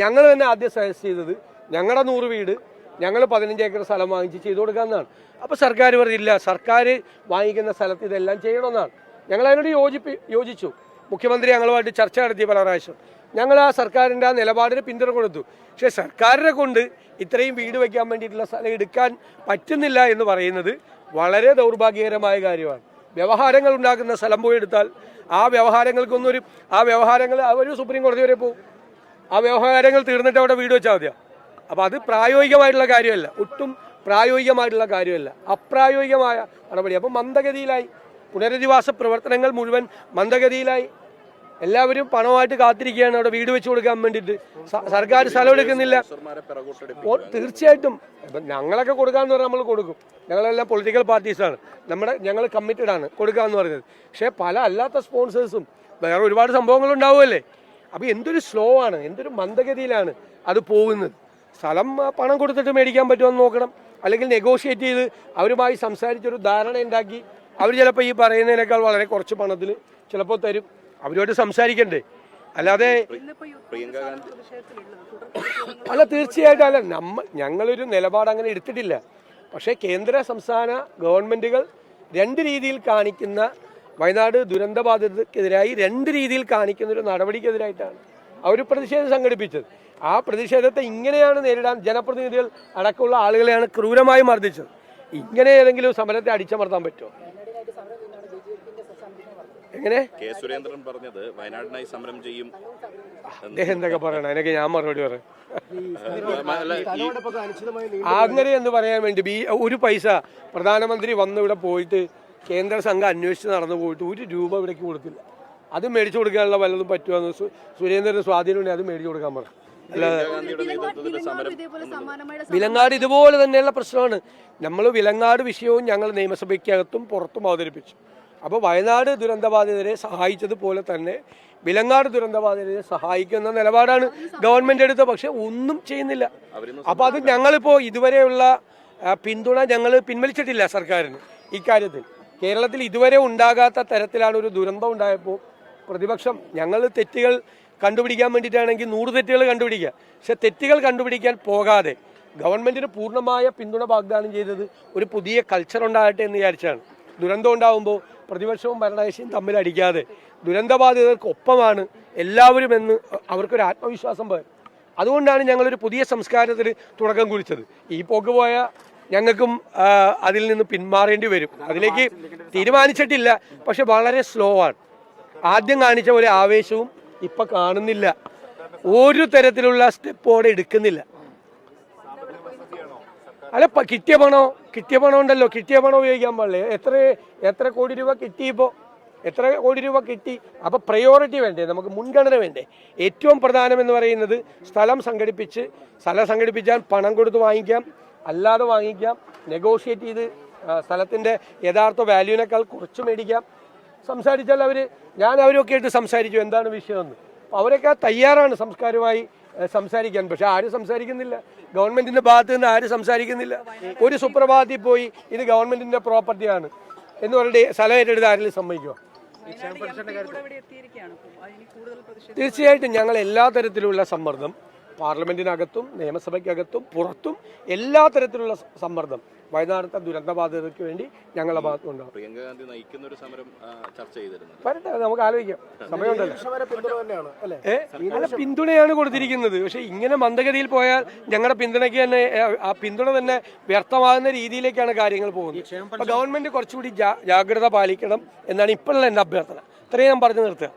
ഞങ്ങൾ തന്നെ ആദ്യം സജസ്റ്റ് ചെയ്തത് ഞങ്ങളുടെ നൂറ് വീട് ഞങ്ങൾ പതിനഞ്ച് ഏക്കർ സ്ഥലം വാങ്ങിച്ച് ചെയ്തു കൊടുക്കാമെന്നാണ് അപ്പോൾ സർക്കാർ പറഞ്ഞില്ല സർക്കാർ വാങ്ങിക്കുന്ന സ്ഥലത്ത് ഇതെല്ലാം ചെയ്യണമെന്നാണ്. ഞങ്ങൾ അതിനോട് യോജിപ്പി യോജിച്ചു. മുഖ്യമന്ത്രി ഞങ്ങളുമായിട്ട് ചർച്ച നടത്തി പല പ്രാവശ്യം. ഞങ്ങൾ ആ സർക്കാരിന്റെ ആ നിലപാടിന് പിന്തുണ കൊടുത്തു. പക്ഷേ സർക്കാരിനെ കൊണ്ട് ഇത്രയും വീട് വയ്ക്കാൻ വേണ്ടിയിട്ടുള്ള സ്ഥലം എടുക്കാൻ പറ്റുന്നില്ല എന്ന് പറയുന്നത് വളരെ ദൗർഭാഗ്യകരമായ കാര്യമാണ്. വ്യവഹാരങ്ങൾ ഉണ്ടാക്കുന്ന സ്ഥലം പോയി എടുത്താൽ ആ വ്യവഹാരങ്ങൾക്കൊന്നും ഒരു ആ വ്യവഹാരങ്ങൾ അവർ സുപ്രീം കോടതി വരെ പോകും. ആ വ്യവഹാരങ്ങൾ തീർന്നിട്ട് അവിടെ വീട് വെച്ചാൽ മതിയോ? അപ്പോൾ അത് പ്രായോഗികമായിട്ടുള്ള കാര്യമല്ല. ഒട്ടും പ്രായോഗികമായിട്ടുള്ള കാര്യമല്ല. അപ്രായോഗികമായ നടപടി. അപ്പം മന്ദഗതിയിലായി. പുനരധിവാസ പ്രവർത്തനങ്ങൾ മുഴുവൻ മന്ദഗതിയിലായി. എല്ലാവരും പണമായിട്ട് കാത്തിരിക്കുകയാണ്. അവിടെ വീട് വെച്ച് കൊടുക്കാൻ വേണ്ടിയിട്ട്. സർക്കാർ സ്ഥലം എടുക്കുന്നില്ല. തീർച്ചയായിട്ടും. ഞങ്ങളൊക്കെ കൊടുക്കാന്ന് പറഞ്ഞാൽ നമ്മൾ കൊടുക്കും. ഞങ്ങളെല്ലാം പൊളിറ്റിക്കൽ പാർട്ടീസാണ് നമ്മുടെ ഞങ്ങൾ കമ്മിറ്റഡ് ആണ്. കൊടുക്കാന്ന് പറഞ്ഞത് പക്ഷേ പല അല്ലാത്ത സ്പോൺസേഴ്സും വേറെ ഒരുപാട് സംഭവങ്ങൾ ഉണ്ടാവുമല്ലേ അപ്പോൾ എന്തൊരു സ്ലോ ആണ് എന്തൊരു മന്ദഗതിയിലാണ് അത് പോകുന്നത്. സ്ഥലം പണം കൊടുത്തിട്ട് മേടിക്കാൻ പറ്റുമെന്ന് നോക്കണം. അല്ലെങ്കിൽ നെഗോഷിയേറ്റ് ചെയ്ത് അവരുമായി സംസാരിച്ചൊരു ധാരണ ഉണ്ടാക്കി. അവർ ചിലപ്പോൾ ഈ പറയുന്നതിനേക്കാൾ വളരെ കുറച്ച് പണത്തിൽ ചിലപ്പോൾ തരും. അവരുമായിട്ട് സംസാരിക്കണ്ടേ. അല്ലാതെ പ്രിയങ്ക ഗാന്ധി അല്ല തീർച്ചയായിട്ടും അല്ല. നമ്മ ഞങ്ങളൊരു നിലപാട് അങ്ങനെ എടുത്തിട്ടില്ല. പക്ഷേ കേന്ദ്ര സംസ്ഥാന ഗവൺമെന്റുകൾ രണ്ട് രീതിയിൽ കാണിക്കുന്ന വയനാട് ദുരന്തബാധിതർക്കെതിരായി രണ്ട് രീതിയിൽ കാണിക്കുന്ന ഒരു നടപടിക്കെതിരായിട്ടാണ് അവർ പ്രതിഷേധം സംഘടിപ്പിച്ചത്. ആ പ്രതിഷേധത്തെ ഇങ്ങനെയാണ് നേരിടാൻ ജനപ്രതിനിധികൾ അടക്കമുള്ള ആളുകളെയാണ് ക്രൂരമായി മർദ്ദിച്ചത്. ഇങ്ങനെ ഏതെങ്കിലും സമരത്തെ അടിച്ചമർത്താൻ പറ്റുമോ? എങ്ങനെ? കെ സുരേന്ദ്രൻ പറഞ്ഞത് വയനാടിനായി സമരം ചെയ്യും അദ്ദേഹം എന്തൊക്കെ പറയണം? അതിനൊക്കെ ഞാൻ മറുപടി പറയാം അങ്ങനെ എന്ന് പറയാൻ വേണ്ടി ഒരു പൈസ പ്രധാനമന്ത്രി വന്നിവിടെ പോയിട്ട് കേന്ദ്ര സംഘം അന്വേഷിച്ച് നടന്നു പോയിട്ട് ഒരു രൂപ ഇവിടേക്ക് കൊടുത്തില്ല. അത് മേടിച്ചു കൊടുക്കാനുള്ള വല്ലതും പറ്റുമെന്ന് സു- സ്വാധീനം അത് മേടിച്ചു കൊടുക്കാൻ പറഞ്ഞു. വിലങ്ങാട് ഇതുപോലെ തന്നെയുള്ള പ്രശ്നമാണ്. നമ്മൾ വിലങ്ങാട് വിഷയവും ഞങ്ങൾ നിയമസഭയ്ക്കകത്തും പുറത്തും അവതരിപ്പിച്ചു. അപ്പോൾ വയനാട് ദുരന്തബാധിതരെ സഹായിച്ചതുപോലെ തന്നെ വിലങ്ങാട് ദുരന്തബാധിതരെ സഹായിക്കുന്ന നിലപാടാണ് ഗവൺമെന്റ് എടുത്തത്. പക്ഷെ ഒന്നും ചെയ്യുന്നില്ല. അപ്പോൾ അത് ഞങ്ങളിപ്പോൾ ഇതുവരെയുള്ള പിന്തുണ ഞങ്ങൾ പിൻവലിച്ചിട്ടില്ല സർക്കാരിന് ഇക്കാര്യത്തിൽ കേരളത്തിൽ ഇതുവരെ ഉണ്ടാകാത്ത തരത്തിലാണ് ഒരു ദുരന്തം ഉണ്ടായപ്പോൾ പ്രതിപക്ഷം ഞങ്ങൾ തെറ്റുകൾ കണ്ടുപിടിക്കാൻ വേണ്ടിയിട്ടാണെങ്കിൽ നൂറ് തെറ്റുകൾ കണ്ടുപിടിക്കുക. പക്ഷെ തെറ്റുകൾ കണ്ടുപിടിക്കാൻ പോകാതെ ഗവൺമെന്റിന് പൂർണമായ പിന്തുണ വാഗ്ദാനം ചെയ്തത് ഒരു പുതിയ കൾച്ചർ ഉണ്ടാകട്ടെ എന്ന് വിചാരിച്ചാണ്. ദുരന്തം ഉണ്ടാകുമ്പോൾ പ്രതിപക്ഷവും ഭരണകക്ഷിയും തമ്മിൽ അടിക്കാതെ ദുരന്തബാധിതർക്ക് ഒപ്പമാണ് എല്ലാവരും എന്ന് അവർക്കൊരു ആത്മവിശ്വാസം പകരും. അതുകൊണ്ടാണ് ഞങ്ങളൊരു പുതിയ സംസ്കാരത്തിന് തുടക്കം കുറിച്ചത്. ഈ പോക്ക് പോയ ഞങ്ങൾക്കും അതിൽ നിന്ന് പിന്മാറേണ്ടി വരും. അതിലേക്ക് തീരുമാനിച്ചിട്ടില്ല പക്ഷെ വളരെ സ്ലോ ആണ്. ആദ്യം കാണിച്ച പോലെ ആവേശവും ഇപ്പൊ കാണുന്നില്ല. ഒരു തരത്തിലുള്ള സ്റ്റെപ്പോടെ എടുക്കുന്നില്ല. അല്ല കിട്ടിയ പണോ? കിട്ടിയ പണം ഉണ്ടല്ലോ. കിട്ടിയ പണം ഉപയോഗിക്കാൻ പാടില്ലേ? എത്ര എത്ര കോടി രൂപ കിട്ടി ഇപ്പോൾ എത്ര കോടി രൂപ കിട്ടി? അപ്പോൾ പ്രയോറിറ്റി വേണ്ടേ? നമുക്ക് മുൻഗണന വേണ്ടേ? ഏറ്റവും പ്രധാനം എന്ന് പറയുന്നത് സ്ഥലം സംഘടിപ്പിച്ച് സ്ഥലം സംഘടിപ്പിച്ചാൽ പണം കൊടുത്ത് വാങ്ങിക്കാം. അല്ലാതെ വാങ്ങിക്കാം. നെഗോഷിയേറ്റ് ചെയ്ത് സ്ഥലത്തിന്റെ യഥാർത്ഥ വാല്യൂവിനേക്കാൾ കുറച്ച് മേടിക്കാം. സംസാരിച്ചാൽ അവർ ഞാൻ അവരൊക്കെ ആയിട്ട് സംസാരിച്ചു എന്താണ് വിഷയമെന്ന്. അവരൊക്കെ തയ്യാറാണ് സംസ്കാരമായി സംസാരിക്കാൻ. പക്ഷെ ആരും സംസാരിക്കുന്നില്ല. ഗവൺമെന്റിന്റെ ഭാഗത്ത് നിന്ന് ആരും സംസാരിക്കുന്നില്ല. ഒരു സുപ്രഭാതത്തിൽ പോയി ഇത് ഗവൺമെന്റിന്റെ പ്രോപ്പർട്ടിയാണ് എന്ന് പറഞ്ഞിട്ട് സ്ഥലം ഏറ്റെടുത്ത് ആരെങ്കിലും സമ്മതിക്കുമോ തീർച്ചയായിട്ടും ഞങ്ങൾ എല്ലാ തരത്തിലുള്ള സമ്മർദ്ദം പാർലമെന്റിനകത്തും നിയമസഭയ്ക്കകത്തും പുറത്തും എല്ലാ തരത്തിലുള്ള സമ്മർദ്ദം. വയനാടത്തെ ദുരന്തബാധിതർക്ക് വേണ്ടി ഞങ്ങളുടെ ഭാഗത്തുണ്ട് പ്രിയങ്ക ഗാന്ധി നയിക്കുന്ന ഒരു സമരം ചർച്ച ചെയ്തിരുന്നു വരട്ടെ നമുക്ക് ആലോചിക്കാം. സമയമുണ്ടല്ലോ. വർഷം പിന്തുണ തന്നെയാണ് അല്ലേ? ഏ? അല്ല പിന്തുണയാണ് കൊടുത്തിരിക്കുന്നത്. പക്ഷെ ഇങ്ങനെ മന്ദഗതിയിൽ പോയാൽ ഞങ്ങളുടെ പിന്തുണയ്ക്ക് തന്നെ ആ പിന്തുണ തന്നെ വ്യർത്ഥമാകുന്ന രീതിയിലേക്കാണ് കാര്യങ്ങൾ പോകുന്നത്. അപ്പൊ ഗവൺമെന്റ് കുറച്ചുകൂടി ജാഗ്രത പാലിക്കണം എന്നാണ് ഇപ്പോഴുള്ള എന്റെ അഭ്യർത്ഥന. ഇത്രയും ഞാൻ പറഞ്ഞു നിർത്തുക.